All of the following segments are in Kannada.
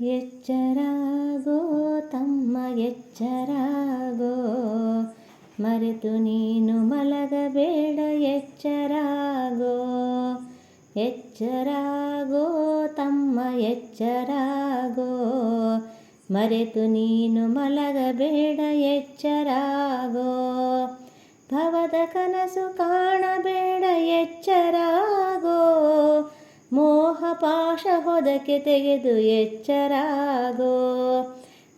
ಎಚ್ಚರಾಗೋ, ತಮ್ಮ ಎಚ್ಚರಾಗೋ. ಮರೆತು ನೀನು ಮಲಗಬೇಡ, ಎಚ್ಚರಾಗೋ. ಎಚ್ಚರಾಗೋ, ತಮ್ಮ ಎಚ್ಚರಾಗೋ. ಮರೆತು ನೀನು ಮಲಗಬೇಡ, ಎಚ್ಚರಾಗೋ. ಭವದ ಕನಸು ಕಾಣಬೇಡ ಹೊದಕೆ ತೆಗೆದು ಎಚ್ಚರಾಗೋ.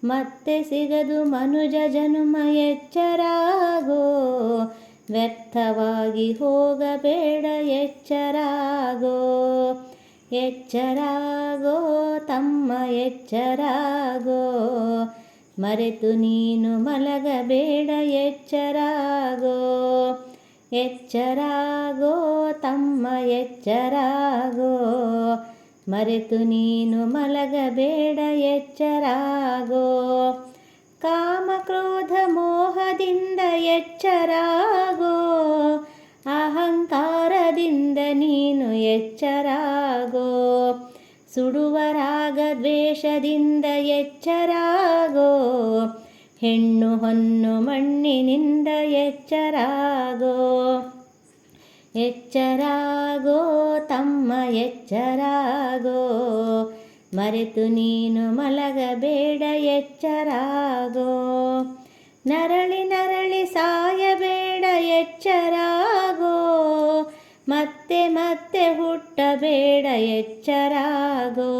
ಮತ್ತೆ ಸಿಗದು ಮನುಜ ಜನುಮ ಎಚ್ಚರಾಗೋ. ವ್ಯರ್ಥವಾಗಿ ಹೋಗಬೇಡ ಎಚ್ಚರಾಗೋ. ಎಚ್ಚರಾಗೋ ತಮ್ಮ ಎಚ್ಚರಾಗೋ. ಮರೆತು ನೀನು ಮಲಗಬೇಡ ಎಚ್ಚರಾಗೋ. ಎಚ್ಚರಾಗೋ ತಮ್ಮ ಎಚ್ಚರಾಗೋ. ಮರೆತು ನೀನು ಮಲಗಬೇಡ, ಎಚ್ಚರಾಗೋ. ಕಾಮ ಕ್ರೋಧ ಮೋಹದಿಂದ ಎಚ್ಚರಾಗೋ. ಅಹಂಕಾರದಿಂದ ನೀನು ಎಚ್ಚರಾಗೋ. ಸುಡುವ ರಾಗ ದ್ವೇಷದಿಂದ ಎಚ್ಚರಾಗೋ. ಹೆಣ್ಣು ಹೊನ್ನು ಮಣ್ಣಿನಿಂದ ಎಚ್ಚರಾಗೋ. ಎಚ್ಚರಾಗೋ, ತಮ್ಮ ಎಚ್ಚರಾಗೋ. ಮರೆತು ನೀನು ಮಲಗಬೇಡ, ಎಚ್ಚರಾಗೋ. ನರಳಿ ನರಳಿ ಸಾಯಬೇಡ, ಎಚ್ಚರಾಗೋ. ಮತ್ತೆ ಮತ್ತೆ ಹುಟ್ಟಬೇಡ, ಎಚ್ಚರಾಗೋ.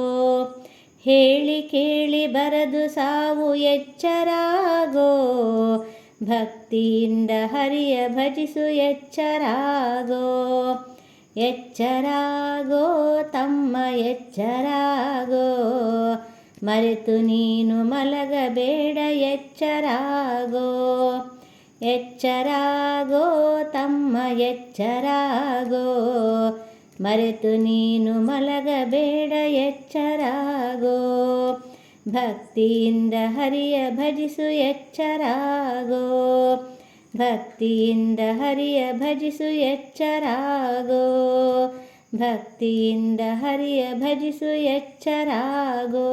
ಹೇಳಿ ಕೇಳಿ ಬರದು ಸಾವು, ಎಚ್ಚರಾಗೋ. ಭಕ್ತಿಯಿಂದ ಹರಿಯ ಭಜಿಸು ಎಚ್ಚರಾಗೋ ಎಚ್ಚರಾಗೋ, ತಮ್ಮ ಎಚ್ಚರಾಗೋ. ಮರೆತು ನೀನು ಮಲಗಬೇಡ, ಎಚ್ಚರಾಗೋ ಎಚ್ಚರಾಗೋ, ತಮ್ಮ ಎಚ್ಚರಾಗೋ. ಮರೆತು ನೀನು ಮಲಗಬೇಡ, ಎಚ್ಚರಾಗೋ. ಭಕ್ತಿಯಿಂದ ಹರಿಯ ಭಜಿಸು ಎಚ್ಚರಾಗೋ ಭಕ್ತಿಯಿಂದ ಹರಿಯ ಭಜಿಸು ಎಚ್ಚರಾಗೋ ಭಕ್ತಿಯಿಂದ ಹರಿಯ ಭಜಿಸು ಎಚ್ಚರಾಗೋ